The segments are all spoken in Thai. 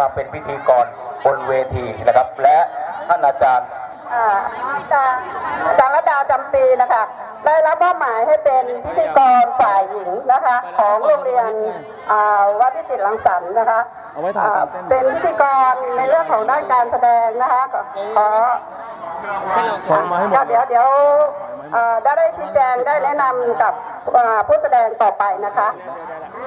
มาเป็นพิธีกรบนเวทีนะครับ และท่านอาจารย์อ่าอาจารย์อาจารย์ระดาจำปีนะคะได้รับมอบหมายให้เป็นพิธีกรฝ่ายหญิงนะคะ ของโรงเรียนอ่าวัดวิจิตรลังสรรค์นะคะเอาไว้ถ่ายอ่าเต้นเป็นพิธีกรในเรื่องของด้านการแสดงนะคะขอขอ ขอมาให้หมด เดี๋ยวเดี๋ยวเอ่อได้ได้ชี้แจงได้แนะนำกับอ่าผู้แสดงต่อไปนะคะ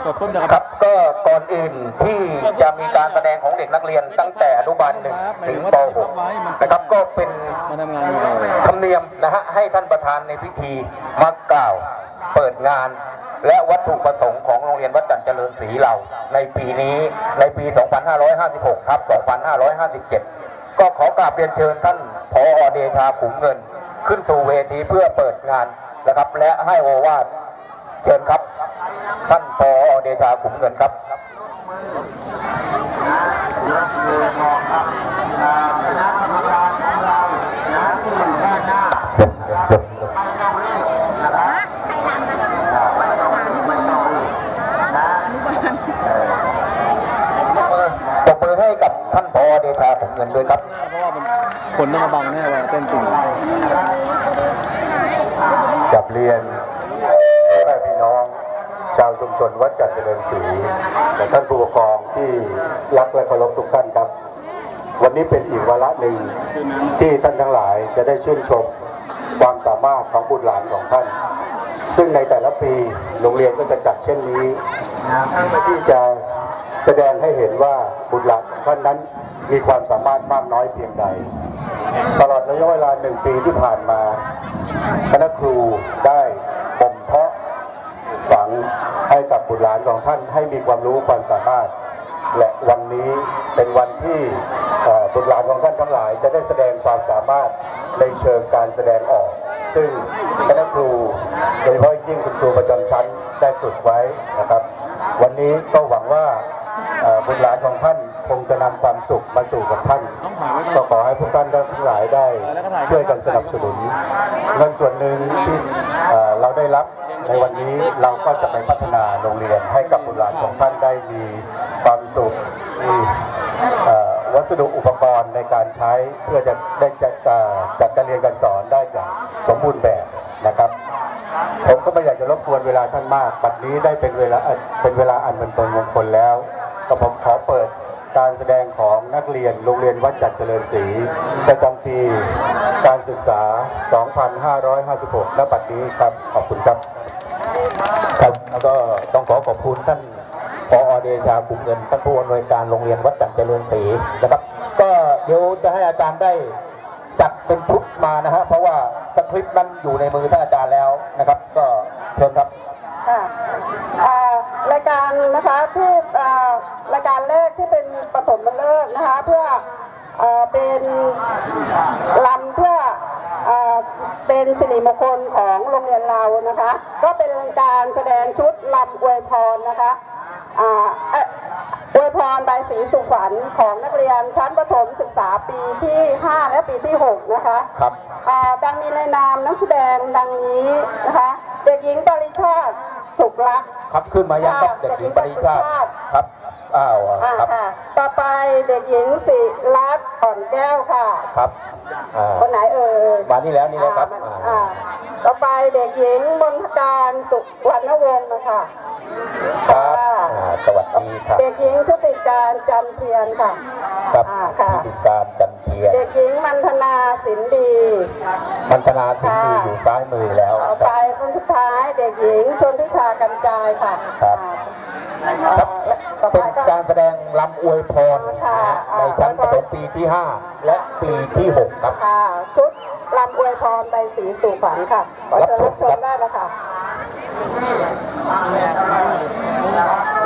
กดต้นจะกระครับก็ก่อนอื่นที่จะมีการแสดงของเด็กนักเรียนตั้งแต่อนุบาลหนึ่งถึงป .6 นะครับก็เป็น มาทำงานอยู่เลยธรรมเนียมนะฮะให้ท่านประธานในพิธีมากล่าวเปิดงาน และวัตถุประสงค์ของโรงเรียนวัดจันทร์เจริญศรีเรา ในปีนี้ในปี 2556ทับ2557 ก็ขอกราบเรียนเชิญท่านผอเดชาขุมเงิน ขึ้นสู่เวทีเพื่อเปิดงานนะครับ และให้โอวาท เชิญครับ ท่านผอเดชาขุมเงินครับตบมือให้กับท่านพอเดชาผมเงินด้วยครับ เพราะว่ามันคนต้องมาบังแน่เวลาเต้นจริงกับเรียนแม่พี่น้อง ชุมชนวัดจันทร์เจริญศรีและท่านผู้ปกครองที่รักและเคารพทุกท่านครับ วันนี้เป็นอีกวาระหนึ่งที่ท่านทั้งหลายจะได้ชื่นชมความสามารถของบุตรหลานของท่าน ซึ่งในแต่ละปีโรงเรียนก็จะจัดเช่นนี้เพื่อที่จะแสดงให้เห็นว่าบุตรหลานของท่านนั้นมีความสามารถมากน้อยเพียงใด ตลอดระยะเวลาหนึ่งปีที่ผ่านมา คณะครูได้บ่มเพาะ ให้กับบุตรหลานของท่านให้มีความรู้ความสามารถ และวันนี้เป็นวันที่บุตรหลานของท่านทั้งหลาย จะได้แสดงความสามารถในเชิงการแสดงออก ซึ่งคณะครูโดยเฉพาะยิ่งคุณครูประจำชั้นได้ฝึกไว้นะครับ วันนี้ก็หวังว่าบุตรหลานของท่านคงจะนำความสุขมาสู่กับท่าน ก็ขอให้พวกท่านทั้งหลายได้ ช่วยกันสนับสนุน เงินส่วนหนึ่งที่ เราได้รับในวันนี้เราก็จะไปพัฒนาโรงเรียนให้กับบุตรหลานของท่านได้มีความสุขมีวัสดุอุปกรณ์ในการใช้เพื่อจะได้จัดการจัดการเรียนการสอนได้อย่างสมบูรณ์แบบนะครับ ผมก็ไม่อยากจะรบกวนเวลาท่านมาก บัดนี้ได้เป็นเวลาเป็นเวลาอันเป็นมงคลแล้วก็ผมขอเปิด การแสดงของนักเรียนโรงเรียนวัดจันทร์เจริญศรีประจำปีการศึกษา 2556 ณ บัดนี้ครับ ขอบคุณครับ ครับแล้วก็ต้องขอขอบคุณท่านพอเดชาบุญเงิน ท่านผู้อำนวยการโรงเรียนวัดจันทร์เจริญศรีนะครับ ก็เดี๋ยวจะให้อาจารย์ได้จัดเป็นชุดมานะฮะเพราะว่าสคริปต์นั้นอยู่ในมือท่านอาจารย์แล้วนะครับ ก็เชิญครับค่ะอ่า รายการนะคะที่อ่ารายการแรกที่เป็นปฐมฤกษ์นะคะเพื่ออ่าเป็นลำเพื่ออ่าเป็นสิริมงคลของโรงเรียนเรานะคะ ก็เป็นการแสดงชุดลำอวยพรนะคะอ่าเอ่ออวยพรใบสีสุขวัญของนักเรียนชั้นประถมศึกษาปีที่ 5 และปีที่ 6 นะคะครับอ่าดังมีรายนามนักแสดงดังนี้นะคะ เด็กหญิงปริชาติ สุขรักครับขึ้นมายังครับเด็กหญิงปริชาติครับอ้าวอ่าครับค่ะต่อไปเด็กหญิงสิรัตน์อ่อนแก้วค่ะครับอ่าคนไหนเอ่ยมานี่แล้วนี่แล้วครับอ่าอ่าอ่าต่อไปเด็กหญิงมนทการสุวรรณวงศ์นะคะครับอ่า สวัสดีครับ เด็กหญิงชุติการจันเทียนค่ะครับอ่าค่ะพิธีการจันเทียนเด็กหญิงมันธนาสินดีมัญชนาสิงห์ดีอยู่ซ้ายมือแล้วต่อคไปรับ คนสุดท้ายเด็กหญิงชนทิชากำจายค่ะครับ อ่าครับและต่อเป็ไปนก็ การแสดงลำอวยพรค่ะนะฮะอ่าในชั้นอวยพร ประถมปีที่ 5 และปีที่ 6 ครับ ค่ะชุดลำอวยพรใบสีสู่ขวัญค่ะขอเชิญรับชมได้แล้วค่ะอ่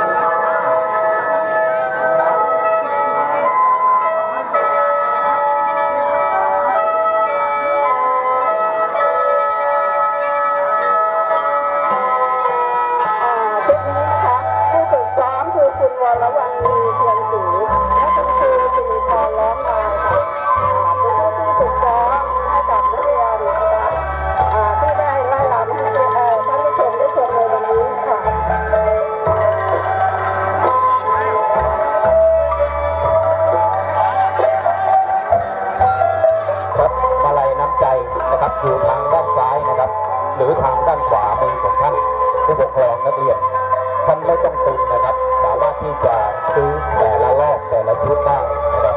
นะครับอยู่ทางด้านซ้ายนะครับ หรือทางด้านขวามือของท่านผู้ปกครองนักเรียนท่านไม่ต้องตุนนะครับ สามารถที่จะซื้อแต่ละรอบแต่ละชุดได้นะครับ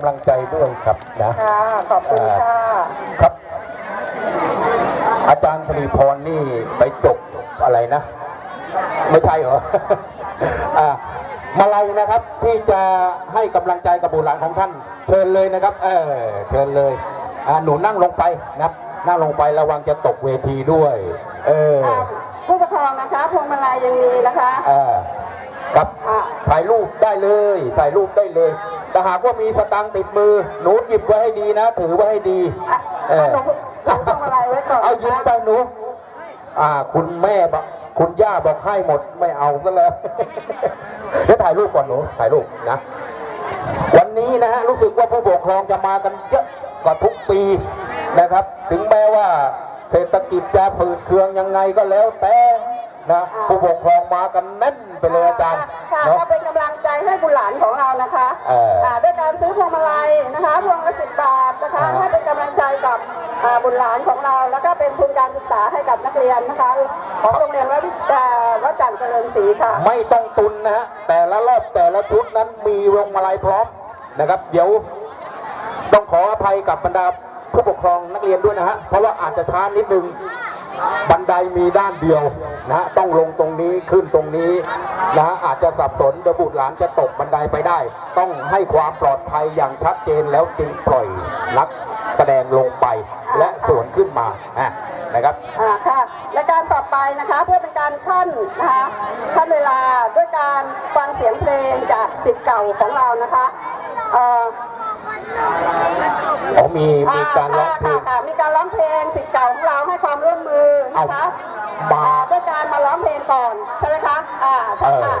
ำลังใจด้วยครับนะค่ะขอบคุณค่ะครับ อาจารย์สรีพรนี่ไปจบอะไรนะ ไม่ใช่เหรออ่ามาลัยนะครับที่จะให้กำลังใจกับบุตรหลานของท่าน เชิญเลยนะครับ เออเชิญเลยอ่าหนูนั่งลงไปนะนั่งลงไประวังจะตกเวทีด้วย เอออ่าผู้ปกครองนะคะพวงมาลัยยังมีนะคะอ่า ครับอ่าถ่ายรูปได้เลย ถ่ายรูปได้เลย แต่หากว่ามีสตังค์ติดมือ หนูหยิบไว้ให้ดีนะ ถือไว้ให้ดีอะเออหนูหนูพวงมาลัยไว้ก่อนเอาหยิบนะไปคะหนู อ่า คุณแม่บอกคุณย่าบอกให้หมดไม่เอาซะเลยเดี๋ยวถ่ายรูปก่อนหนู ถ่ายรูปนะ วันนี้นะฮะรู้สึกว่าผู้ปกครองจะมากันเยอะกว่าทุกปีนะครับ ถึงแม้ว่าเศรษฐกิจจะฝืดเคืองยังไงก็แล้วแต่ นะผู้ปกครองมากันแน่นไปเลยอาจารย์ค่ะเนาะ ก็เป็นกำลังใจให้บุตรหลานของเรานะคะเอออ่าด้วยการซื้อพวงมาลัยนะคะพวงละสิบบาทนะคะอ่า ให้เป็นกำลังใจกับอ่าบุตรหลานของเรา แล้วก็เป็นทุนการศึกษาให้กับนักเรียนนะคะ ของโรงเรียนวัดวิอ่าวัดจันทร์เจริญศรีค่ะ ไม่ต้องตุนนะฮะแต่ละรอบแต่ละชุดนั้นมีวงมาลัยพร้อมนะครับ เดี๋ยวต้องขออภัยกับบรรดาผู้ปกครองนักเรียนด้วยนะฮะเพราะว่าอาจจะช้านิดนึง บันไดมีด้านเดียวนะฮะต้องลงตรงนี้ขึ้นตรงนี้นะฮะอาจจะสับสนเดบุตรหลานจะตกบันไดไปได้ ต้องให้ความปลอดภัยอย่างชัดเจนแล้วจึงปล่อยนักแสดงลงไปและสวนขึ้นมาอะนะครับอ่าค่ะและการต่อไปนะคะเพื่อเป็นการขั้นนะคะขั้นเวลาด้วยการฟังเสียงเพลงจากสิทธิ์เก่าของเรานะคะเอ่อ อ๋อมีมีการร้องเพลงค่ะค่ะมีการร้องเพลงสิทธิ์เก่าของเราให้ความร่วมมือนะคะเอามา อ่าด้วยการมาร้องเพลงก่อนใช่ไหมคะอ่าใช่ค่ะ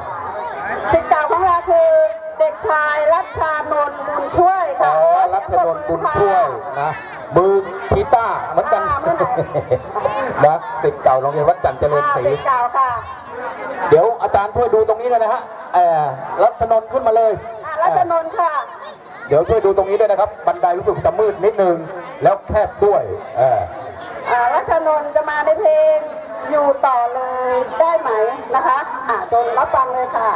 เอสิทธิ์เก่าของเราคือเด็กชายรัชชานนท์บุญช่วยอ๋ค่ะอขรัเสีชยงนปรบนท์มืบุอญค่ะช่วยนะมือกีตาร์เหมือนกันอ่าเมื่อไหร่นะสิทธิ์เก่าโรงเรียนวัดจันทร์เจริญอ่าศรี สิทธิ์เก่าค่ะเดี๋ยวอาจารย์ช่วยดูตรงนี้ด้วยนะฮะเออรัชนนท์ขึ้นมาเลย อ่ารัชนนท์ค่ะ เดี๋ยวช่วยดูตรงนี้ด้วยนะครับ บันไดรู้สึกจะมืดนิดนึง แล้วแคบด้วยเอออ่ารัชนนท์จะมาในเพลงอยู่ต่อเลยได้ไหมนะคะอ่าจนรับฟังเลยค่ะ